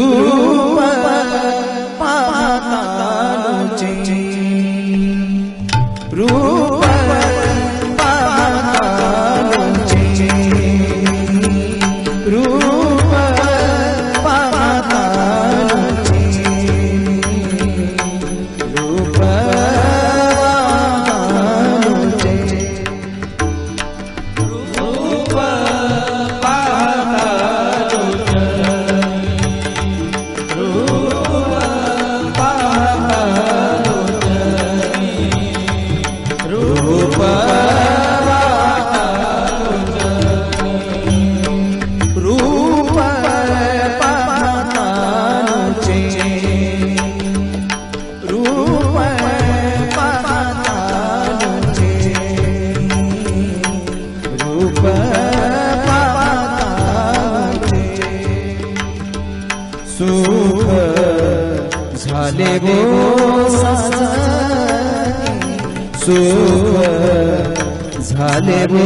ರೂಪ ಪಾತಾ सुख झाले गो सुख झाले गो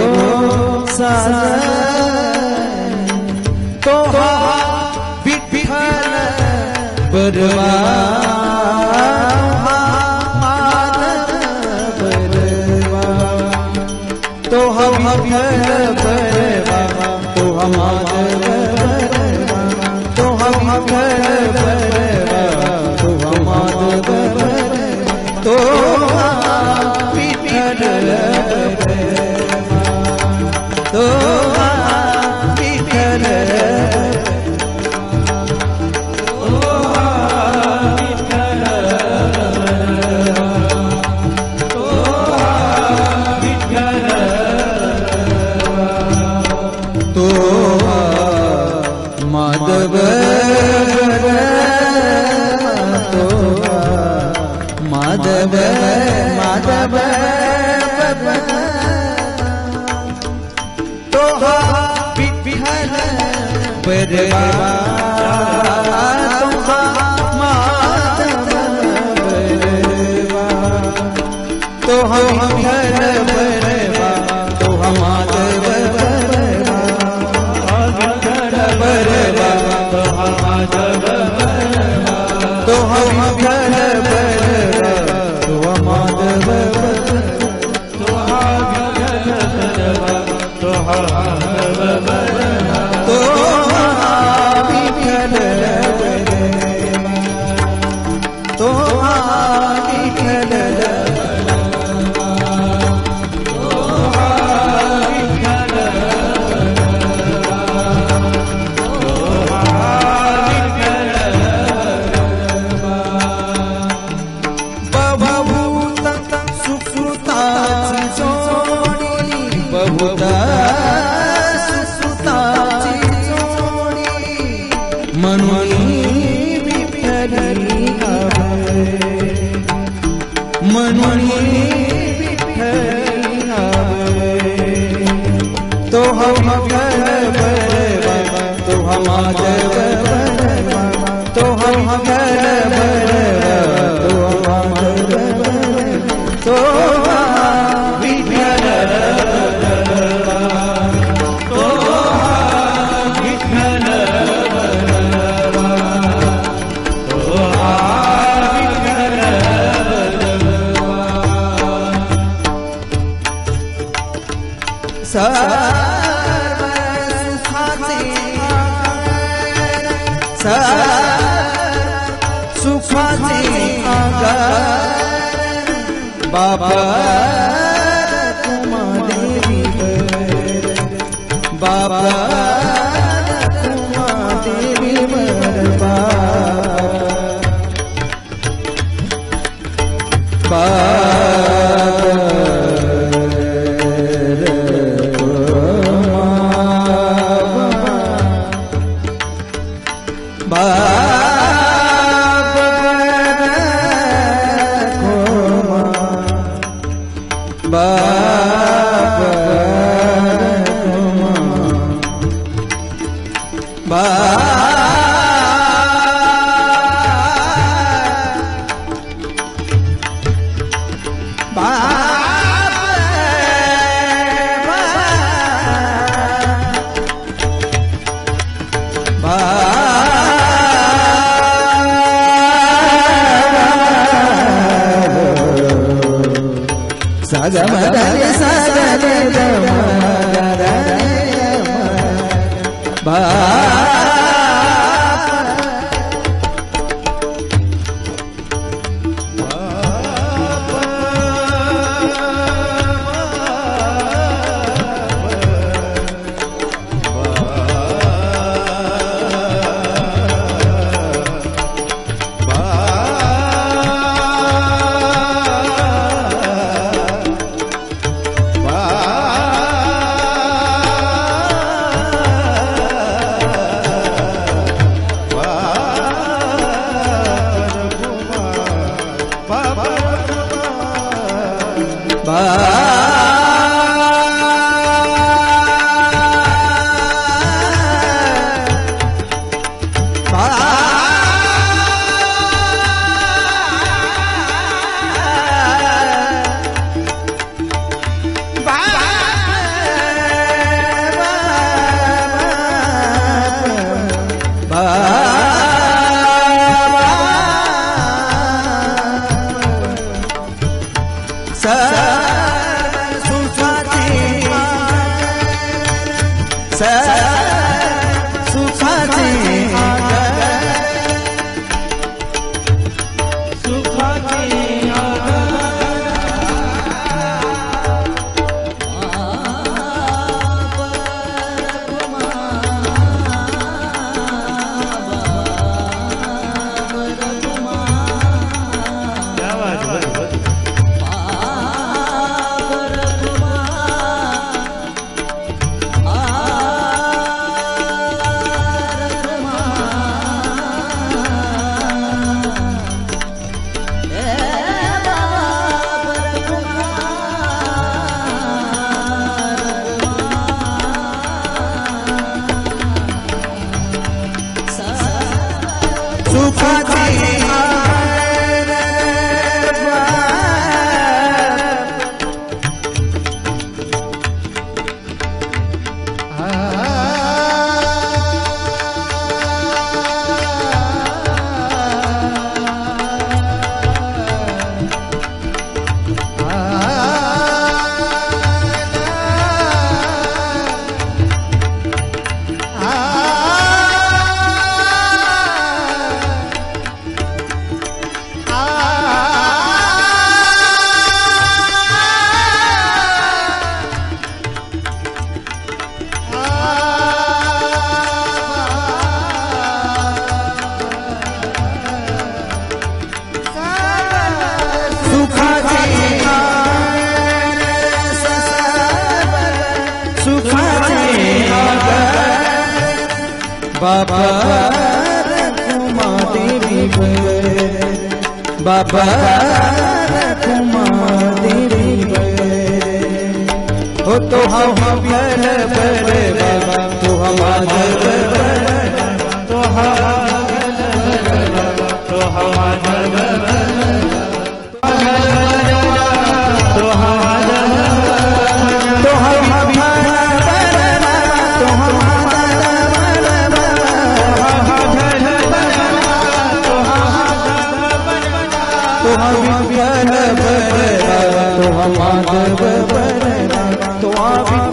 तो हा विठ्ठल परवा परवा तो हम विठ्ठल परवा तो हम परवा कर माधव तो माधव माधव तो विठ्ठल परवा तो तो हम Mahabharata. तो हम तो हम आ सुखाचे आकार बाबा कुमा देवी बाबा Bye. ਬਾਬਰ ਤੁਮਾ ਬਾ Bye. ba सुख दिया बाबा रघुमा देवी बाबा रघुमा देवी हो तो हम बल बल बाबा तो हम आदर மாவி